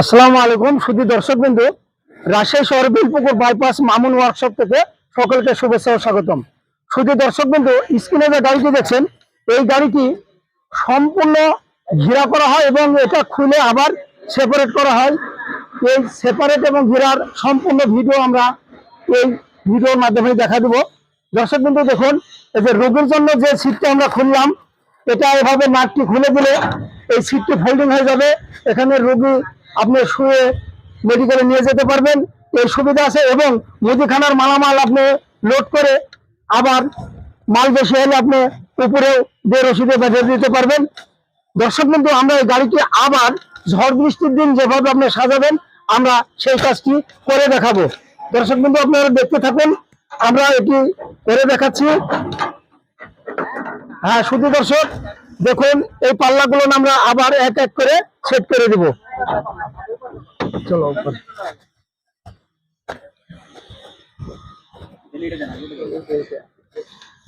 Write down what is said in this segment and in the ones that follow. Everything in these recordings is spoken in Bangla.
আসসালামু আলাইকুম শুধু দর্শক বিন্দু, রাজশাহী শহর বিলপুকুর বাইপাস মামুন ওয়ার্কশপ থেকে সকলকে শুভেচ্ছা ও স্বাগতম। শুধু দর্শক বিন্দু স্ক্রিনে যে গাড়িটি দেখছেন, এই গাড়িটি সম্পূর্ণ ঘেরা করা হয় এবং এটা খুলে আবার সেপারেট করা হয়। এই সেপারেট এবং ঘেরার সম্পূর্ণ ভিডিও আমরা এই ভিডিওর মাধ্যমে দেখা দেব। দর্শক বিন্দু, দেখুন, এই যে রোগীর জন্য যে সিটটা আমরা খুললাম, এটা এভাবে নাটটি খুলে দিলে এই সিটটি ফোল্ডিং হয়ে যাবে। এখানে রোগী আপনি শুয়ে মেডিকেলে নিয়ে যেতে পারবেন এই সুবিধা আছে এবং মুদিখানার মালামাল আপনি লোড করে আবার মাল বেশি হলে আপনি উপরে দিয়ে রসিদে বেঁধে দিতে পারবেন। দর্শক কিন্তু আমরা এই গাড়িটি আবার ঝড় বৃষ্টির দিন যেভাবে আপনি সাজাবেন, আমরা সেই কাজটি করে দেখাবো। দর্শক কিন্তু আপনারা দেখতে থাকুন, আমরা এটি করে দেখাচ্ছি। হ্যাঁ শুধু দর্শক, দেখুন, এই পাল্লাগুলো আমরা আবার এক এক করে সেট করে দিব।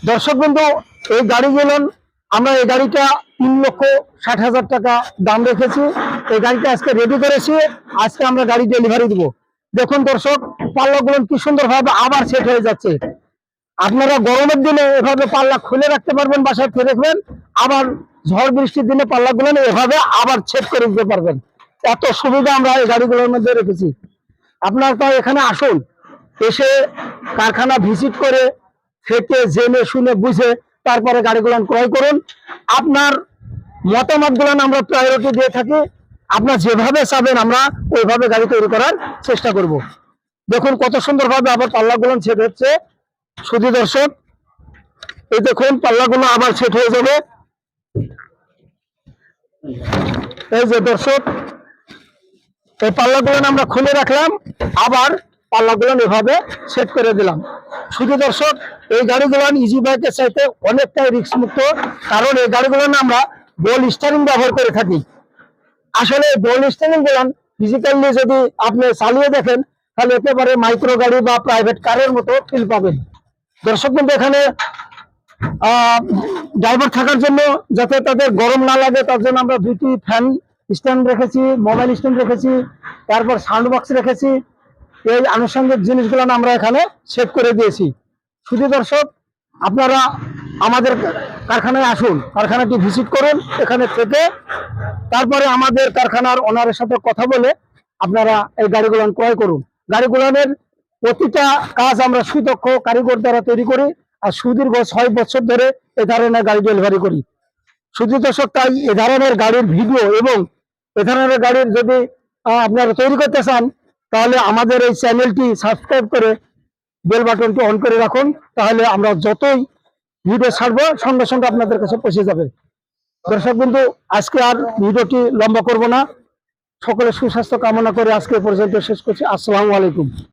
দর্শক বন্ধু, এই গাড়ি গেলেন আমরা এই গাড়িটা তিন লক্ষ ষাট হাজার টাকা দাম রেখেছি। এই গাড়িটা আজকে রেডি করেছি। আজকে আমরা গাড়ি ডেলিভারি দিব। দেখুন দর্শক, পাল্লাগুলো কি সুন্দরভাবে আবার সেট হয়ে যাচ্ছে। আপনারা গরমের দিনে এভাবে পাল্লা খুলে রাখতে পারবেন, বাসায় ফেলে রাখবেন। আবার ঝড় বৃষ্টির দিনে পাল্লাগুলো এভাবে আবার ছেদ করে দিতে পারবেন। এত সুবিধা আমরা এই গাড়িগুলোর মধ্যে রেখেছি। আপনারা তো এখানে আসুন, এসে কারখানা ভিজিট করে, থেকে জেনে শুনে বুঝে তারপরে গাড়িগুলো ক্রয় করুন। আপনার মতামতগুলো আমরা প্রায়োরিটি দিয়ে থাকি। আপনার যেভাবে চাবেন আমরা ওইভাবে গাড়ি তৈরি করার চেষ্টা করব। দেখুন কত সুন্দরভাবে আবার পাল্লাগুলো সেট হচ্ছে। শুধু দর্শক, এই দেখুন পাল্লাগুলো আবার সেট হয়ে যাবে। এই যে দর্শক এই পাল্লাগুলো আমরা খুলে রাখলাম, আবার পাল্লাগুলো এভাবে সেট করে দিলাম। শুধু দর্শক, এই গাড়িগুলো ইজি বাইকের চাইতে অনেকটাই রিস্ক মুক্ত কারণ এই গাড়িগুলো আমরা বল স্টারিং ব্যবহার করে থাকি। আসলে বল স্টারিং গুলান ফিজিক্যালি যদি আপনি চালিয়ে দেখেন, তাহলে একেবারে মাইক্রো গাড়ি বা প্রাইভেট কারের মতো ফিল পাবেন। দর্শক কিন্তু এখানে ড্রাইভার থাকার জন্য যাতে তাদের গরম না লাগে, তার জন্য আমরা দুটি ফ্যান স্ট্যান্ড রেখেছি, মোবাইল স্ট্যান্ড রেখেছি, তারপর সাউন্ড বক্স রেখেছি। এই আনুষঙ্গিক জিনিসগুলো আমরা এখানে সেট করে দিয়েছি। শুধু দর্শক, আপনারা আমাদের কারখানায় আসুন, কারখানাটি ভিজিট করুন এখানে থেকে। তারপরে আমাদের কারখানার ওনারের সাথে কথা বলে আপনারা এই গাড়িগুলো ক্রয় করুন। গাড়িগুলোনের প্রতিটা কাজ আমরা সুদক্ষ কারিগর দ্বারা তৈরি করি আর সুদীর্ঘ ছয় বছর ধরে এ ধরনের গাড়ি ডেলিভারি করি। শুধু দর্শক, তাই এ ধরনের গাড়ির ভিডিও এবং এ ধরনের গাড়ির যদি আপনারা তৈরি করতে চান, তাহলে আমাদের এই চ্যানেলটি সাবস্ক্রাইব করে বেল বাটনটি অন করে রাখুন, তাহলে আমরা যতই ভিডিও ছাড়বো, সঙ্গে সঙ্গে আপনাদের কাছে পৌঁছে যাবে। দর্শক বন্ধু, আজকে আর ভিডিওটি লম্বা করব না। সকলে সুস্বাস্থ্য কামনা করে আজকে পর্যন্ত শেষ করছি। আসসালামু আলাইকুম।